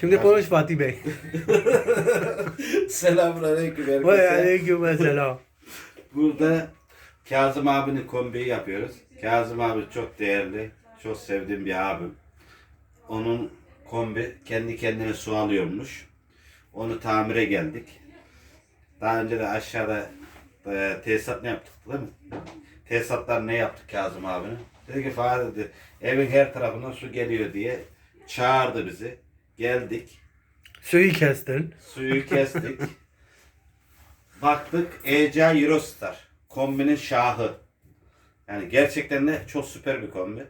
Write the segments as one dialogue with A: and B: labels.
A: Şimdi konuş Fatih Bey.
B: Selamünaleyküm
A: Vay
B: herkese.
A: aleyküm selam.
B: Burada Kazım abinin kombiyi yapıyoruz. Kazım abi çok değerli, çok sevdiğim bir abim. Onun kombi kendi kendine su alıyormuş. Onu tamire geldik. Daha önce de aşağıda e, tesisat ne yaptık değil mi? Tesisatlar ne yaptık Kazım abinin? Dedi ki Fahri dedi, evin her tarafından su geliyor diye çağırdı bizi. Geldik.
A: Suyu kestin.
B: Suyu kestik. Baktık ECA Eurostar. Kombinin şahı. Yani gerçekten de çok süper bir kombi.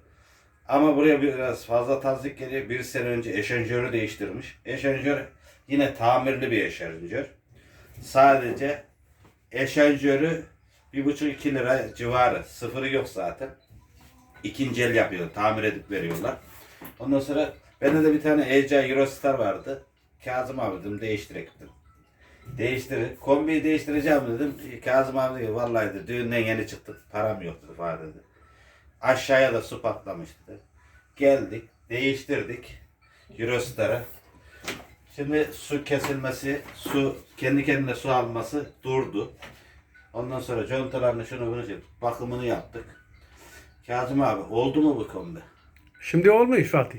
B: Ama buraya biraz fazla tazik geliyor. Bir sene önce eşanjörü değiştirmiş. Eşanjör yine tamirli bir eşanjör. Sadece eşanjörü 1,5-2 lira civarı. Sıfırı yok zaten. İkinci el yapıyor. Tamir edip veriyorlar. Ondan sonra bende de bir tane ECA Eurostar vardı. Kazım abi dedim değiştirek dedim. Değiştir. Kombiyi değiştireceğim dedim. Kazım abi dedi vallahi dedi, düğünden yeni çıktık. Param yok dedi falan dedi. Aşağıya da su patlamıştı. Geldik. Değiştirdik. Eurostar'ı. Şimdi su kesilmesi, su kendi kendine su alması durdu. Ondan sonra contalarını şunu bunu bakımını yaptık. Kazım abi oldu mu bu kombi?
A: Şimdi olmuş Fatih.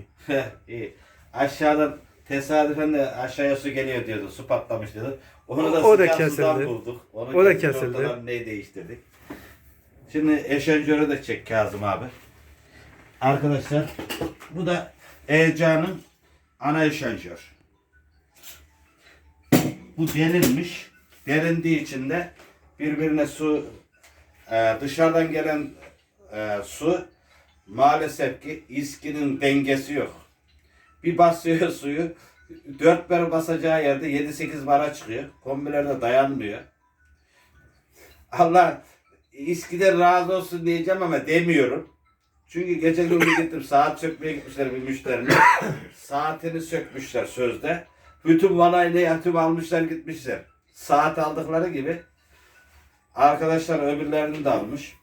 B: İyi. Aşağıdan tesadüfen de aşağıya su geliyor diyordu. Su patlamış diyordu. Onu da
A: O da
B: sıcak sudan
A: kesildi.
B: bulduk. Onu
A: O da kesildi.
B: ortadan neyi değiştirdik. Şimdi eşenjörü de çek Kazım abi. Arkadaşlar bu da Ercan'ın ana eşenjör. Bu derinmiş. Derindiği için de birbirine su e, dışarıdan gelen e, su maalesef ki iskinin dengesi yok. Bir basıyor suyu 4 bar basacağı yerde 7-8 bara çıkıyor. Kombilerde dayanmıyor. Allah İskiden razı olsun diyeceğim ama demiyorum. Çünkü gece gündüz gittim saat sökmeye gitmişler bir müşterine. Saatini sökmüşler sözde. Bütün vanayla yatıp almışlar gitmişler. Saat aldıkları gibi arkadaşlar öbürlerini de almış.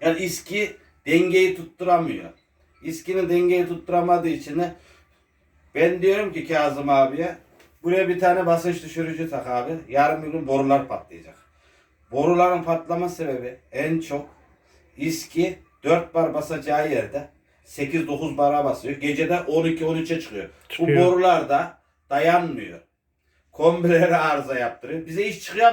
B: Yani İSKİ dengeyi tutturamıyor. İSKİ'nin dengeyi tutturamadığı için de ben diyorum ki Kazım abiye buraya bir tane basınç düşürücü tak abi. Yarın bir gün borular patlayacak. Boruların patlama sebebi en çok İSKİ 4 bar basacağı yerde 8-9 bara basıyor. Gecede 12-13'e çıkıyor.
A: Çıkıyor.
B: Bu borular da dayanmıyor. Kombileri arıza yaptırıyor. Bize iş çıkıyor ama